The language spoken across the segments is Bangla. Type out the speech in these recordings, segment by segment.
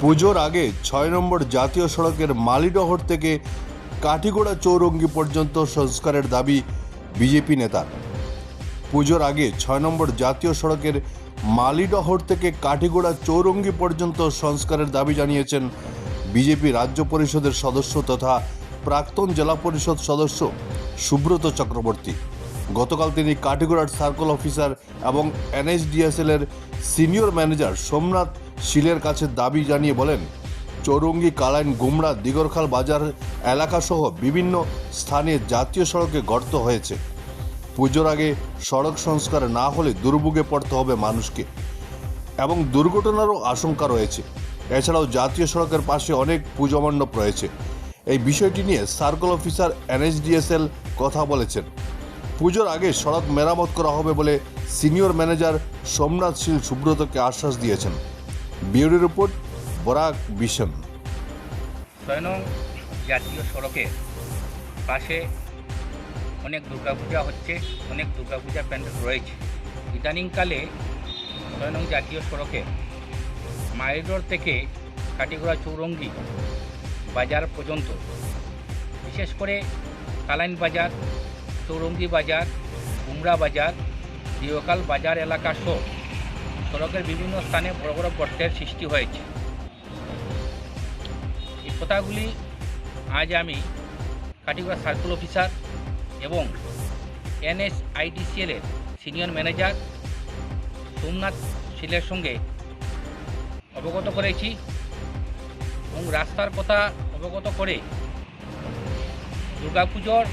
পুজোর আগে ছয় নম্বর জাতীয় সড়কের মালিডহর থেকে কাঠিগোড়া চৌরঙ্গি পর্যন্ত সংস্কারের দাবি বিজেপি নেতার। পুজোর আগে ছয় নম্বর জাতীয় সড়কের মালিডহর থেকে কাঠিগোড়া চৌরঙ্গি পর্যন্ত সংস্কারের দাবি জানিয়েছেন বিজেপি রাজ্য পরিষদের সদস্য তথা প্রাক্তন জেলা পরিষদ সদস্য সুব্রত চক্রবর্তী। গতকাল তিনি কাঠিগোড়ার সার্কল অফিসার এবং এনএসডিএসএল এর সিনিয়র ম্যানেজার সোমনাথ শিলের কাছে দাবি জানিয়ে বলেন, চৌরঙ্গি, কালাইন, গুমরা, দিগরখাল বাজার এলাকাসহ বিভিন্ন স্থানে জাতীয় সড়কে গর্ত হয়েছে। পুজোর আগে সড়ক সংস্কার না হলে দুর্ভোগে পড়তে হবে মানুষকে এবং দুর্ঘটনারও আশঙ্কা রয়েছে। এছাড়াও জাতীয় সড়কের পাশে অনেক পুজো মণ্ডপ রয়েছে। এই বিষয়টি নিয়ে সার্কেল অফিসার এনএসডিএসএল কথা বলেছেন। পুজোর আগে সড়ক মেরামত করা হবে বলে সিনিয়র ম্যানেজার সোমনাথ শীল সুব্রতকে আশ্বাস দিয়েছেন। বিউরো রিপোর্ট বরাক বিশন ছয় নং জাতীয় সড়কের পাশে অনেক দুর্গাপূজা হচ্ছে, অনেক দুর্গাপূজা প্যান্ডেল রয়েছে। ইদানিংকালে ছয় নং জাতীয় সড়কে মাইরোড থেকে কাটিগড়া চৌরঙ্গি বাজার পর্যন্ত, বিশেষ করে কালাইন বাজার, চৌরঙ্গি বাজার কুমড়া বাজার, দিওকাল বাজার এলাকা সহ সড়কের বিভিন্ন স্থানে বড় বড় গর্তের সৃষ্টি হয়েছে। এই কথাগুলি আজ আমি কাটিগড়া সার্কেল অফিসার এবং এনএসআইডিসিএল এর সিনিয়র ম্যানেজার সোমনাথ শিলের সঙ্গে অবগত করেছি এবং রাস্তার কথা অবগত করে দুর্গাপুজোর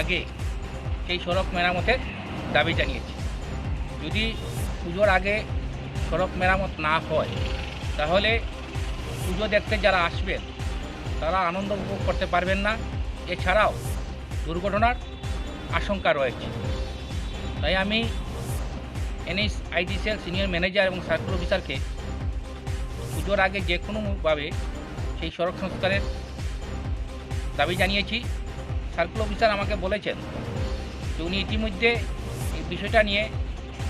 আগে সেই সড়ক মেরামতের দাবি জানিয়েছি। যদি পুজোর আগে সড়ক মেরামত না হয়, তাহলে পুজো দেখতে যারা আসবেন, তারা আনন্দ উপভোগ করতে পারবেন না। এছাড়াও দুর্ঘটনার আশঙ্কা রয়েছে। তাই আমি এনএস আইডিসিএল সিনিয়র ম্যানেজার এবং সার্কুল অফিসারকে পুজোর আগে যে কোনোভাবে সেই সড়ক সংস্কারের দাবি জানিয়েছি। সার্কুল অফিসার আমাকে বলেছেন যে উনি ইতিমধ্যে এই বিষয়টা নিয়ে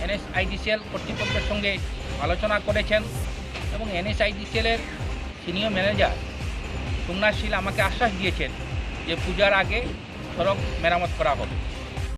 এনএসআইডিসিএল কর্তৃপক্ষের সঙ্গে আলোচনা করেছেন এবং এনএসআইডিসিএলের সিনিয়র ম্যানেজার সোমনাথ শীল আমাকে আশ্বাস দিয়েছেন যে পূজার আগে সড়ক মেরামত করা হবে।